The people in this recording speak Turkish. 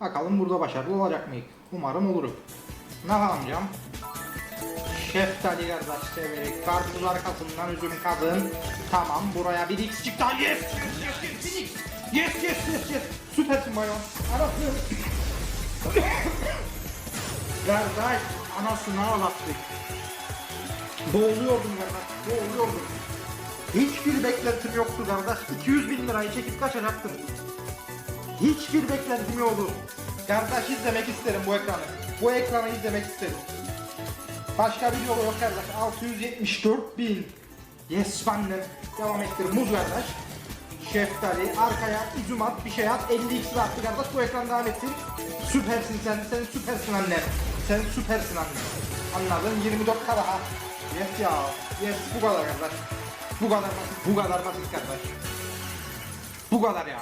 Bakalım burada başarılı olacak mıyız? Umarım olurum. Ne yapacağım? Şeftali kardeş severek karpuz arkasından üzüm kadın. Tamam buraya bir x çıktı. Yes yes yes yes x. Yes yes yes yes. Süpersin bayan. Anasını. Kardeş anasını ağlattık. Boğuluyordum kardeş. Boğuluyordum. Hiçbir beklentim yoktu kardeş. 200 bin lirayı çekip kaçacaktım. Hiçbir beklentim yoktu. Kardeş izlemek isterim bu ekranı. Bu ekranı izlemek isterim. Başka bir yolu yok kardeş. 674 bin. Yes annem. Devam ettir. Muz kardeş. Şeftali. Arkaya üzüm at. Bir şey at. 50 x attı kardeş. Bu ekran devam etsin. Süpersin sen. Sen süpersin annem. Sen süpersin annem. Anladın? 24 k daha. Yes ya. Yes bu kadar kardeş. Bu kadar basit. Bu kadar basit kardeş. Bu kadar ya.